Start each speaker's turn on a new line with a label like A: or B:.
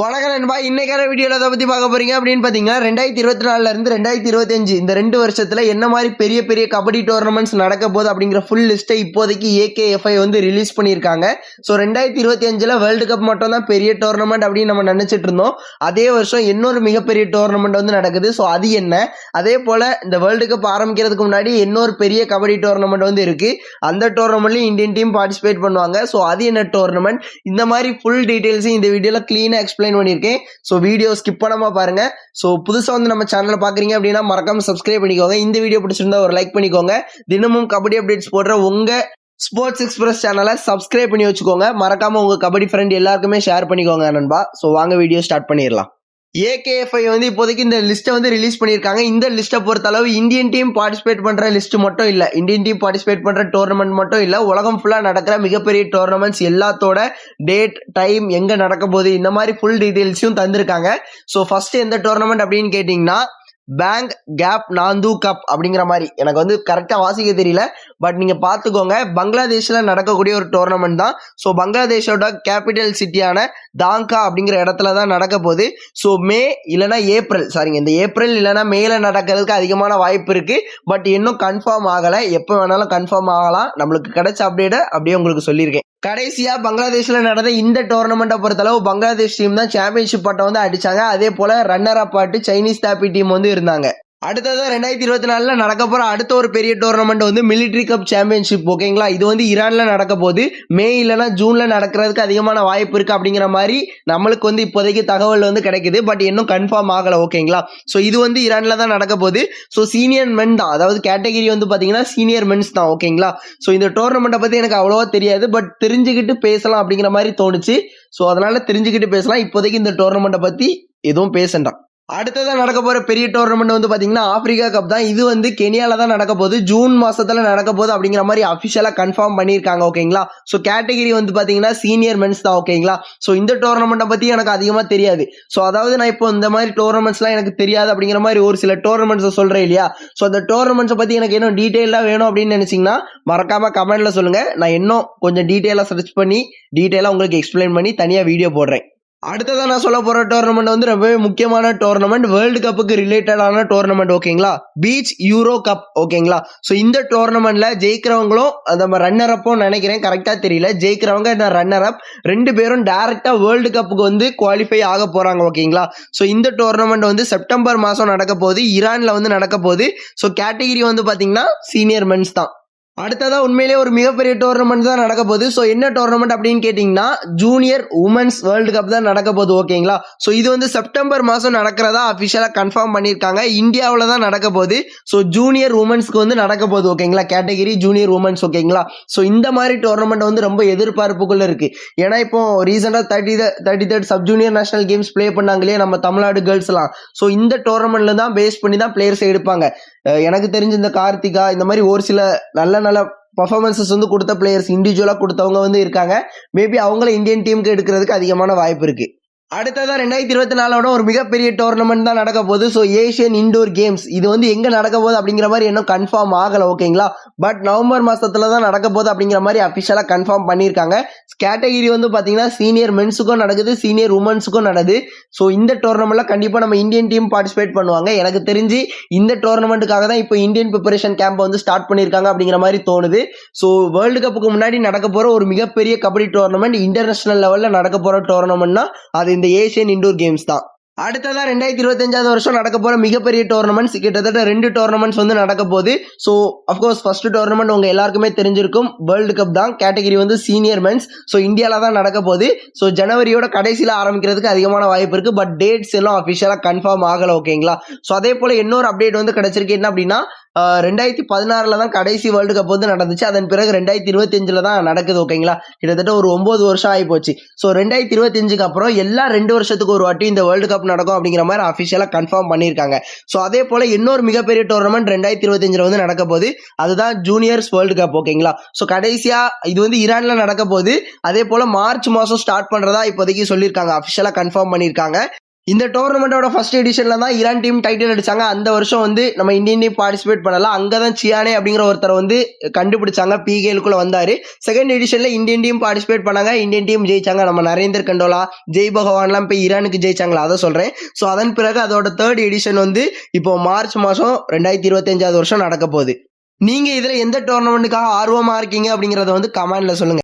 A: வணக்கம் நண்பா. இன்னைக்கான வீடியோவில் அதை பற்றி பார்க்க போறீங்க அப்படின்னு பார்த்தீங்கன்னா ரெண்டாயிரத்தி இருபத்தி நாலுல இருந்து ரெண்டாயிரத்தி இருபத்தஞ்சு இந்த ரெண்டு வருஷத்துல என்ன மாதிரி பெரிய பெரிய கபடி டோர்னமெண்ட்ஸ் நடக்க போகுது அப்படிங்கிற ஃபுல் லிஸ்ட்டை இப்போதைக்கு ஏகேஎஃப்ஐ வந்து ரிலீஸ் பண்ணியிருக்காங்க. ஸோ ரெண்டாயிரத்தி இருபத்தி அஞ்சுல வேர்ல்டு கப் மட்டும் தான் பெரிய டோர்னமெண்ட் அப்படின்னு நம்ம நினைச்சிட்டு இருந்தோம். அதே வருஷம் இன்னொரு மிகப்பெரிய டோர்னமெண்ட் வந்து நடக்குது. ஸோ அது என்ன? அதே போல இந்த வேர்ல்டு கப் ஆரம்பிக்கிறதுக்கு முன்னாடி இன்னொரு பெரிய கபடி டோர்னமெண்ட் வந்து இருக்கு. அந்த டோர்னமெண்ட்லையும் இந்தியன் டீம் பார்ட்டிசிபேட் பண்ணுவாங்க. ஸோ அது என்ன டோர்னமெண்ட் இந்த மாதிரி ஃபுல் டீடைல்ஸையும் இந்த வீடியோவில் க்ளீனாக எக்ஸ்பிளைன் பண்ணியிருக்கேன். ஸோ வீடியோ ஸ்கிப் பண்ணாமல் பாருங்க. ஸோ புதுசாக வந்து நம்ம சேனலை பார்க்குறீங்க அப்படின்னா மறக்காம சப்ஸ்கிரைப் பண்ணிக்கோங்க. இந்த வீடியோ பிடிச்சிருந்தா ஒரு லைக் பண்ணிக்கோங்க. தினமும் கபடி அப்டேட்ஸ் போடுற உங்க ஸ்போர்ட்ஸ் எக்ஸ்பிரஸ் சேனலை சப்ஸ்கிரைப் பண்ணி வச்சுக்கோங்க. மறக்காம உங்க கபடி ஃப்ரெண்ட் எல்லாருக்குமே ஷேர் பண்ணிக்கோங்க நண்பா. ஸோ வாங்க வீடியோ ஸ்டார்ட் பண்ணிடலாம். ஏகேஎஃப்ஐ வந்து இப்போதைக்கு இந்த லிஸ்ட்டை வந்து ரிலீஸ் பண்ணியிருக்காங்க. இந்த லிஸ்ட்டை பொறுத்த அளவு இந்தியன் டீம் பார்ட்டிசிபேட் பண்ணுற லிஸ்ட் மட்டும் இல்லை. இந்தியன் டீம் பார்ட்டிசிபேட் பண்ணுற டோர்னமெண்ட் மட்டும் இல்லை. உலகம் ஃபுல்லாக நடக்கிற மிகப்பெரிய டோர்னமெண்ட்ஸ் எல்லாத்தோட டேட் டைம் எங்கே நடக்க போகுது இந்த மாதிரி ஃபுல் டீட்டெயில்ஸையும் தந்திருக்காங்க. ஸோ ஃபர்ஸ்ட் எந்த டோர்னமெண்ட் அப்படின்னு கேட்டிங்கன்னா பேங்க் கேப் நாந்து கப் அப்படிங்கிற மாதிரி. எனக்கு வந்து கரெக்டாக வாசிக்க தெரியல. பட் நீங்கள் பார்த்துக்கோங்க பங்களாதேஷில் நடக்கக்கூடிய ஒரு டோர்னமெண்ட் தான். ஸோ பங்களாதேஷோட கேபிட்டல் சிட்டியான தாங்கா அப்படிங்கிற இடத்துல தான் நடக்க போகுது. ஸோ மே இல்லைனா ஏப்ரல் சாரிங்க இந்த ஏப்ரல் இல்லைனா மேல நடக்கிறதுக்கு அதிகமான வாய்ப்பு இருக்குது பட் இன்னும் கன்ஃபார்ம் ஆகலை. எப்போ வேணாலும் கன்ஃபார்ம் ஆகலாம். நம்மளுக்கு கிடைச்ச அப்டேட்டை அப்படியே உங்களுக்கு சொல்லியிருக்கேன். கடைசியா பங்களாதேஷ்ல நடந்த இந்த டோர்னமெண்ட்டை பொறுத்தளவு பங்களாதேஷ் டீம் தான் சாம்பியன்ஷிப் பட்டம் வந்து அடிச்சாங்க. அதே போல ரன்னர் அப் ஆட்டு சைனீஸ் தாப்பி டீம் வந்து இருந்தாங்க. அடுத்ததாக ரெண்டாயிரத்தி இருபத்தி நாலில் நடக்க போகிற அடுத்த ஒரு பெரிய டோர்னமெண்ட் வந்து மிலிட்ரி கப் சாம்பியன்ஷிப் ஓகேங்களா இது வந்து ஈரானில் நடக்க போகுது. மே இல்லைன்னா ஜூனில் நடக்கிறதுக்கு அதிகமான வாய்ப்பு இருக்குது அப்படிங்கிற மாதிரி நம்மளுக்கு வந்து இப்போதைக்கு தகவல் வந்து கிடைக்குது. பட் இன்னும் கன்ஃபார்ம் ஆகலை ஓகேங்களா ஸோ இது வந்து ஈரானில் தான் நடக்க போகுது. ஸோ சீனியர் மென் தான். அதாவது கேட்டகரி வந்து பார்த்தீங்கன்னா சீனியர் மென்ஸ் தான் ஓகேங்களா ஸோ இந்த டோர்னமெண்ட்டை பற்றி எனக்கு அவ்வளோவா தெரியாது. பட் தெரிஞ்சுக்கிட்டு பேசலாம் அப்படிங்கிற மாதிரி தோணுச்சு. ஸோ அதனால் தெரிஞ்சுக்கிட்டு பேசலாம். இப்போதைக்கு இந்த டோர்னமெண்ட்டை பற்றி எதுவும் பேசண்டாம் அடுத்ததான் நடக்க போற பெரிய டோர்னமெண்ட் வந்து பாத்தீங்கன்னா ஆப்பிரிக்கா கப் தான். இது வந்து கெனியால தான் நடக்க போகுது. ஜூன் மாசத்துல நடக்க போகுது அப்படிங்கிற மாதிரி அபிஷியலா கன்ஃபார்ம் பண்ணியிருக்காங்க ஓகேங்களா ஸோ கேட்டகரி வந்து பாத்தீங்கன்னா சீனியர் மென்ஸ் தான் ஓகேங்களா ஸோ இந்த டோர்னமெண்ட்டை பத்தி எனக்கு அதிகமா தெரியாது. ஸோ அதாவது நான் இப்போ இந்த மாதிரி டோர்னமெண்ட்ஸ்லாம் எனக்கு தெரியாது அப்படிங்கிற மாதிரி ஒரு சில டோர்னமெண்ட்ஸை சொல்றேன் இல்லையா? ஸோ அந்த டோர்னமெண்ட்ஸை பத்தி எனக்கு இன்னும் டீட்டெயிலாக வேணும் அப்படின்னு நினைச்சீங்கன்னா மறக்காம கமெண்ட்ல சொல்லுங்க. நான் இன்னும் கொஞ்சம் டீட்டெயிலாக சர்ச் பண்ணி டீட்டெயிலாக உங்களுக்கு எக்ஸ்பிளைன் பண்ணி தனியாக வீடியோ போடுறேன். அடுத்ததாக நான் சொல்ல போற டோர்னமெண்ட் வந்து ரொம்பவே முக்கியமான டோர்னமெண்ட் வேர்ல்டு கப்புக்கு ரிலேட்டடான டோர்னமெண்ட் ஓகேங்களா பீச் யூரோ கப் ஓகேங்களா ஸோ இந்த டோர்னமெண்ட்ல ஜெயிக்கிறவங்களும் நம்ம ரன்னர் அப்பும் நினைக்கிறேன் கரெக்டாக தெரியல. ஜெயிக்கிறவங்க இந்த ரன்னர் அப் ரெண்டு பேரும் டேரெக்டாக வேர்ல்டு கப்புக்கு வந்து குவாலிஃபை ஆக போறாங்க ஓகேங்களா ஸோ இந்த டோர்னமெண்ட் வந்து செப்டம்பர் மாதம் நடக்க போகுது. ஈரானில் வந்து நடக்க போகுது. ஸோ கேட்டகிரி வந்து பார்த்தீங்கன்னா சீனியர் மென்ஸ் தான். அடுத்ததாக உண்மையிலே ஒரு மிகப்பெரிய டோர்னமெண்ட் தான் நடக்க போகுது. ஸோ என்ன டோர்னமெண்ட் அப்படின்னு கேட்டிங்கன்னா ஜூனியர் உமன்ஸ் வேர்ல்டு கப் தான் நடக்க போகுது ஓகேங்களா ஸோ இது வந்து செப்டம்பர் மாதம் நடக்கிறதா அஃபிஷியலாக கன்ஃபார்ம் பண்ணியிருக்காங்க. இந்தியாவில் தான் நடக்க போகுது. ஸோ ஜூனியர் உமன்ஸ்க்கு வந்து நடக்க போகுது ஓகேங்களா கேட்டகிரி ஜூனியர் உமன்ஸ் ஓகேங்களா ஸோ இந்த மாதிரி டோர்னமெண்ட் வந்து ரொம்ப எதிர்பார்ப்புக்குள்ள இருக்கு. ஏன்னா இப்போ ரீசெண்டாக thirty thirty third sub junior national games play பண்ணாங்க இல்லையா? நம்ம தமிழ்நாடு கேர்ள்ஸ்லாம் ஸோ இந்த டோர்னமெண்ட்டில் தான் பேஸ் பண்ணி தான் பிளேயர்ஸ் எடுப்பாங்க. எனக்கு தெரிஞ்ச இந்த கார்த்திகா இந்த மாதிரி ஒரு சில நல்ல நல்ல பர்ஃபார்மன்சஸ் வந்து கொடுத்த பிளேயர்ஸ் இண்டிவிஜுவலாக கொடுத்தவங்க வந்து இருக்காங்க. மேபி அவங்கள இந்தியன் டீமுக்கு எடுக்கிறதுக்கு அதிகமான வாய்ப்பு இருக்குது அடுத்ததான் ரெண்டாயிரத்தி இருபத்தி நாலோட ஒரு மிகப்பெரிய டோர்னமெண்ட் தான் நடக்க போகுது. ஸோ ஏஷியன் இண்டோர் கேம்ஸ் இது வந்து எங்கே நடக்க போகுது அப்படிங்கிற மாதிரி இன்னும் கன்ஃபார்ம் ஆகலை ஓகேங்களா பட் நவம்பர் மாதத்தில் தான் நடக்க போகுது அப்படிங்கிற மாதிரி அஃபிஷியலாக கன்ஃபார்ம் பண்ணியிருக்காங்க. கேட்டகிரி வந்து பார்த்தீங்கன்னா சீனியர் மென்ஸுக்கும் நடக்குது சீனியர் உமன்ஸுக்கும் நடக்குது. ஸோ இந்த டோர்னமெண்ட்ல கண்டிப்பாக நம்ம இந்தியன் டீம் பார்ட்டிசிபேட் பண்ணுவாங்க. எனக்கு தெரிஞ்சு இந்த டோர்னமெண்ட்டுக்காக தான் இப்போ இந்தியன் ப்ரிப்பரேஷன் கேம்ப் வந்து ஸ்டார்ட் பண்ணியிருக்காங்க அப்படிங்கிற மாதிரி தோணுது. ஸோ வேர்ல்டு கப்புக்கு முன்னாடி நடக்க போகிற ஒரு மிகப்பெரிய கபடி டோர்னமெண்ட் இன்டர்நேஷனல் லெவலில் நடக்க போகிற டோர்னமெண்ட்னா அது இந்த ஏஷியன் இண்டோர் கேம்ஸ் தான். அடுத்ததான் ரெண்டாயிரத்தி இருபத்தஞ்சாவது வருஷம் நடக்க போற மிகப்பெரிய டோர்னமெண்ட்ஸ் கிட்டத்தட்ட ரெண்டு டோர்னமெண்ட்ஸ் வந்து நடக்க போகுது. ஸோ அஃப்கோர்ஸ் ஃபர்ஸ்ட் டோர்னமெண்ட் உங்க எல்லாருக்குமே தெரிஞ்சிருக்கும். வேர்ல்டு கப் தான். கேட்டகரி வந்து சீனியர் மென்ஸ் ஸோ இந்தியாவில் தான் நடக்க போகுது. ஸோ ஜனவரியோட கடைசியில் ஆரம்பிக்கிறதுக்கு அதிகமான வாய்ப்பு இருக்கு. பட் டேட்ஸ் எல்லாம் அஃபிஷியலாக கன்ஃபார்ம் ஆகல ஓகேங்களா ஸோ அதே போல இன்னொரு அப்டேட் வந்து கிடைச்சிருக்கு. என்ன அப்படின்னா ரெண்டாயிரத்தி பதினாறுல தான் கடைசி வேர்ல்டு கப் வந்து நடந்துச்சு. அதன் பிறகு ரெண்டாயிரத்தி இருபத்தி தான் நடக்குது ஓகேங்களா கிட்டத்தட்ட ஒரு ஒம்பது வருஷம் ஆகி போச்சு. ஸோ ரெண்டாயிரத்தி இருபத்தி அஞ்சுக்கு அப்புறம் எல்லா ரெண்டு வருஷத்துக்கு ஒரு வாட்டி இந்த வேர்ல்டு கப் நடக்கும் அப்படிங்கிற மாதிரி அஃபிஷியலாக கன்ஃபார்ம் பண்ணியிருக்காங்க. ஸோ அதே போல் இன்னொரு மிகப்பெரிய டோர்னமெண்ட் ரெண்டாயிரத்தி இருபத்தஞ்சில் வந்து நடக்க போகுது. அதுதான் ஜூனியர்ஸ் வேர்ல்டு கப் ஓகேங்களா ஸோ கடைசியாக இது வந்து ஈரானில் நடக்க போகுது. அதே போல் மார்ச் மாதம் ஸ்டார்ட் பண்ணுறதா இப்போதைக்கு சொல்லியிருக்காங்க. அஃபிஷியலாக கன்ஃபார்ம் பண்ணியிருக்காங்க. இந்த டோர்னமெண்ட்டோட ஃபர்ஸ்ட் எடிஷன்ல தான் ஈரான் டீம் டைட்டில் அடிச்சாங்க. அந்த வருஷம் வந்து நம்ம இந்தியன் டீம் பார்ட்டிசிபேட் பண்ணலாம். அங்கே தான் சியானே அப்படிங்கிற ஒருத்தர் வந்து கண்டுபிடிச்சாங்க. பிகேலுக்குள்ளே வந்தார். செகண்ட் எடிஷனில் இந்தியன் டீம் பார்ட்டிசிபேட் பண்ணாங்க. இந்தியன் டீம் ஜெயிச்சாங்க. நம்ம நரேந்தர் கண்டோலா ஜெய் பகவான்லாம் போய் ஈரானுக்கு ஜெயிச்சாங்களா? அதை சொல்கிறேன் ஸோ அதன் பிறகு அதோட தேர்ட் எடிஷன் வந்து இப்போ மார்ச் மாதம் ரெண்டாயிரத்தி இருபத்தஞ்சாவது வருஷம் நடக்க போகுது. நீங்கள் இதில் எந்த டோர்னமெண்ட்டுக்காக ஆர்வமாக இருக்கீங்க அப்படிங்கிறத வந்து கமெண்டில் சொல்லுங்கள்